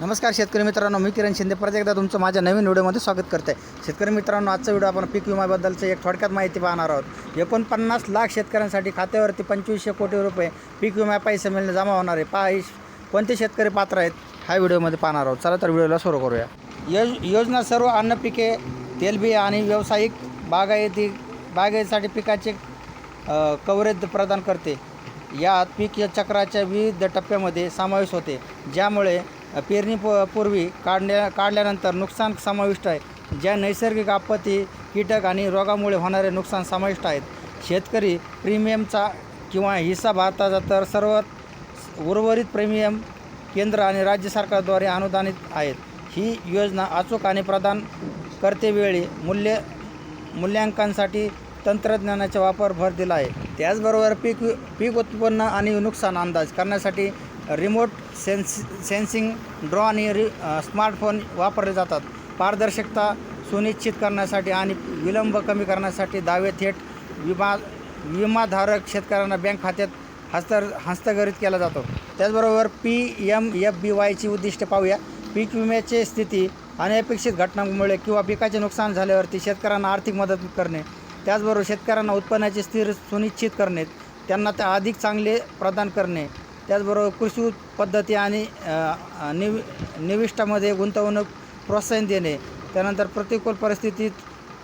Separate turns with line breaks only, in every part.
नमस्कार शेतकरी मित्रांनो मी किरण शिंदे. परत एकदा तुमचं माझ्या नवीन व्हिडिओमध्ये स्वागत करते शेतकरी मित्रांनो आजचा व्हिडिओ आपण पीक विम्याबद्दलचं एक थोडक्यात माहिती पाहणार आहोत. एकोणपन्नास लाख शेतकऱ्यांसाठी खात्यावरती पंचवीसशे कोटी रुपये पीक विमा पैसे मिळणे जमा होणार आहे. पहा कोणते शेतकरी पात्र आहेत ह्या व्हिडिओमध्ये पाहणार आहोत. चला तर व्हिडिओला सुरू करूया. योज योजना सर्व अन्न पिके तेलबिया आणि व्यावसायिक बागायती बागायतीसाठी पिकाचे कव्हरेज प्रदान करते. यात पीक या चक्राच्या विविध टप्प्यामध्ये समावेश होते. ज्यामुळे पेरणी प पूर्वी काढण्या काढल्यानंतर नुकसान समाविष्ट आहे. ज्या नैसर्गिक आपत्ती कीटक आणि रोगामुळे होणारे नुकसान समाविष्ट आहेत. शेतकरी प्रीमियमचा किंवा हिस्सा भारताचा तर सर्व उर्वरित प्रीमियम केंद्र आणि राज्य सरकारद्वारे अनुदानित आहेत. ही योजना अचूक आणि प्रदान करतेवेळी मूल्य मूल्यांकनासाठी तंत्रज्ञानाचा वापर भर दिला आहे. त्याचबरोबर पीक पीक उत्पन्न आणि नुकसान अंदाज करण्यासाठी रिमोट सेन्स सेन्सिंग ड्रॉ आणि रि स्मार्टफोन वापरले जातात. पारदर्शकता सुनिश्चित करण्यासाठी आणि विलंब कमी करण्यासाठी दावे थेट विमा विमाधारक शेतकऱ्यांना बँक खात्यात हस्तर हस्तगरित केला जातो. त्याचबरोबर पी एम एफ बी वायची उद्दिष्ट पाहूया. पीक विम्याची स्थिती अनपेक्षित घटनांमुळे किंवा पिकाचे नुकसान झाल्यावरती शेतकऱ्यांना आर्थिक मदत करणे त्याचबरोबर शेतकऱ्यांना उत्पन्नाचे स्थिर सुनिश्चित करणे त्यांना त्या अधिक चांगले प्रदान करणे त्याचबरोबर कृषी पद्धती आणि निवि निविष्टामध्ये गुंतवणूक प्रोत्साहन देणे त्यानंतर प्रतिकूल परिस्थितीत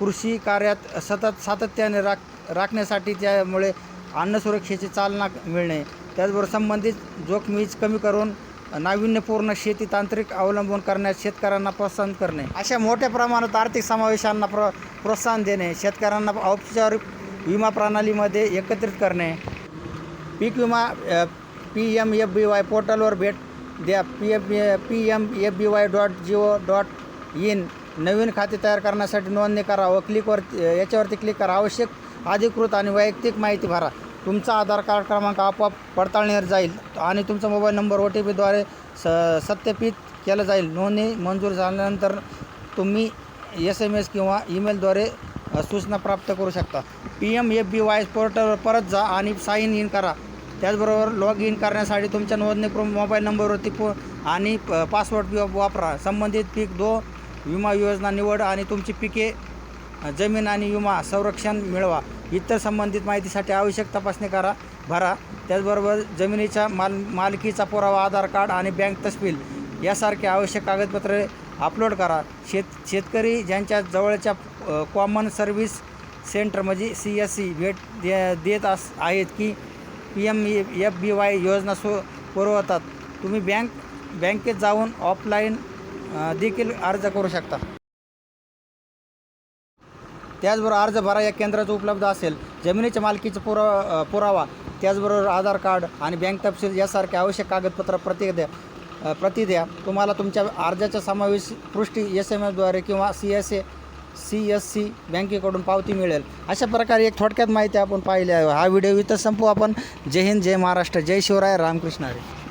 कृषी कार्यात सतत सातत्याने राख राखण्यासाठी त्यामुळे अन्न सुरक्षेची चालना मिळणे त्याचबरोबर संबंधित जोखमीच कमी करून नाविन्यपूर्ण शेती तांत्रिक अवलंबून करण्यास शेतकऱ्यांना प्रोत्साहन करणे. अशा मोठ्या प्रमाणात आर्थिक समावेशांना प्र प्रोत्साहन देणे शेतकऱ्यांना औपचारिक विमा प्रणालीमध्ये एकत्रित करणे पीक विमा P M F B Y पोर्टलवर भेट द्या. P F P M F B Y dot G O dot in नवीन खाते तयार करण्यासाठी नोंदणी करा व क्लिकवर याच्यावरती क्लिक करा. आवश्यक अधिकृत आणि वैयक्तिक माहिती भरा. तुमचा आधार कार्ड क्रमांक आपोआप पडताळणीवर जाईल आणि तुमचा मोबाईल नंबर ओ टी पीद्वारे स सत्यापित केलं जाईल. नोंदणी मंजूर झाल्यानंतर तुम्ही एस एम एस किंवा ईमेलद्वारे सूचना प्राप्त करू शकता. P M F B Y पोर्टलवर परत जा आणि साईन इन करा. त्याचबरोबर लॉग इन करण्यासाठी तुमच्या नोंदणीकृत मोबाईल नंबरवरती पो आणि प- पासवर्ड वापरा. संबंधित पीक दो विमा योजना निवड आणि तुमची पिके जमीन आणि विमा संरक्षण मिळवा. इतर संबंधित माहितीसाठी आवश्यक तपासणी करा भरा. त्याचबरोबर जमिनीच्या माल मालकीचा पुरावा आधार कार्ड आणि बँक तपशील यासारखे आवश्यक कागदपत्रे अपलोड करा. शेत शेतकरी ज्यांच्या जवळच्या कॉमन सर्व्हिस सेंटर म्हणजे सी एस सी भेट दे देत अस आहेत की P M F B Y योजना सु पुरवतात. तुम्ही बँक बँकेत जाऊन ऑफलाईन देखील अर्ज करू शकता. त्याचबरोबर अर्ज भरा या केंद्राचं उपलब्ध असेल. जमिनीच्या मालकीचा पुरा पुरावा त्याचबरोबर आधार कार्ड आणि बँक तपशील यासारखे आवश्यक कागदपत्र प्रति द्या प्रति द्या. तुम्हाला तुमच्या अर्जाच्या समावेश पृष्ठी एस एम एसद्वारे किंवा C S A C S C बँकेकडून पावती मिळेल. अशा प्रकारे एक थोडक्यात माहिती आपण पाहिली आहे. हा व्हिडिओ इथं संपू आपण. जय हिंद जय महाराष्ट्र जय शिवराय रामकृष्ण हरी.